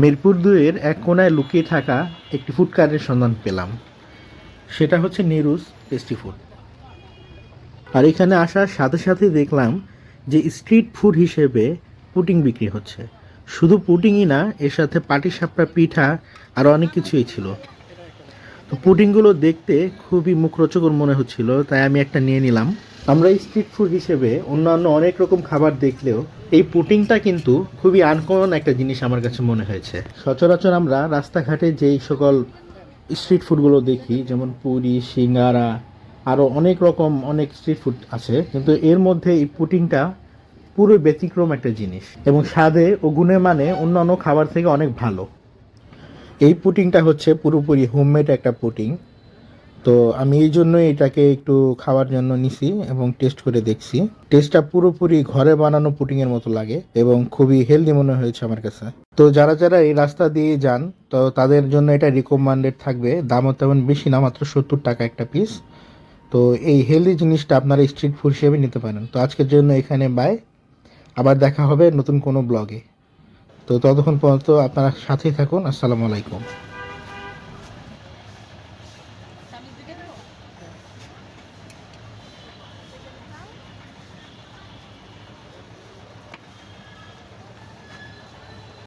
মিরপুর দুয়ের এক কোনায় লুকিয়ে থাকা একটি ফুড কার্টের সন্ধান পেলাম। সেটা হচ্ছে নেরুস টেস্টি ফুড। আর এখানে আসার সাথে সাথে দেখলাম যে স্ট্রিট ফুড হিসেবে পুটিং বিক্রি হচ্ছে। শুধু পুটিংই না, এর সাথে পাটিসাপটা পিঠা আর অনেক কিছুই ছিল। তো পুডিংগুলো দেখতে খুবই মুখরোচকর মনে হচ্ছিল, তাই আমি একটা নিয়ে নিলাম। আমরা স্ট্রিট ফুড হিসেবে অন্যান্য অনেক রকম খাবার দেখলেও এই পুটিংটা কিন্তু খুবই আনকমন একটা জিনিস আমার কাছে মনে হয়েছে। সচরাচর আমরা রাস্তাঘাটে যেই সকল স্ট্রিট ফুডগুলো দেখি, যেমন পুরি, সিঙ্গারা আরও অনেক রকম, অনেক স্ট্রিট ফুড আছে, কিন্তু এর মধ্যে এই পুটিংটা পুরো ব্যতিক্রম একটা জিনিস এবং স্বাদে ও গুণে মানে অন্যান্য খাবার থেকে অনেক ভালো। এই পুটিংটা হচ্ছে পুরোপুরি হোমমেড একটা পুটিং। তো আমি এই জন্যই এটাকে একটু খাওয়ার জন্য নিছি এবং টেস্ট করে দেখছি। টেস্টটা পুরোপুরি ঘরে বানানো পুটিংয়ের মতো লাগে এবং খুবই হেলদি মনে হয়েছে আমার কাছে। তো যারা যারা এই রাস্তা দিয়ে যান, তো তাদের জন্য এটা রিকমেন্ডেড থাকবে। দামও তেমন বেশি না, মাত্র সত্তর টাকা একটা পিস তো এই হেলদি জিনিসটা আপনারা স্ট্রিট ফুড হিসেবে নিতে পারেন। তো আজকের জন্য এখানে বাই আবার দেখা হবে নতুন কোনো ব্লগে তো ততক্ষণ পর্যন্ত আপনারা সাথেই থাকুন। আসসালামু আলাইকুম।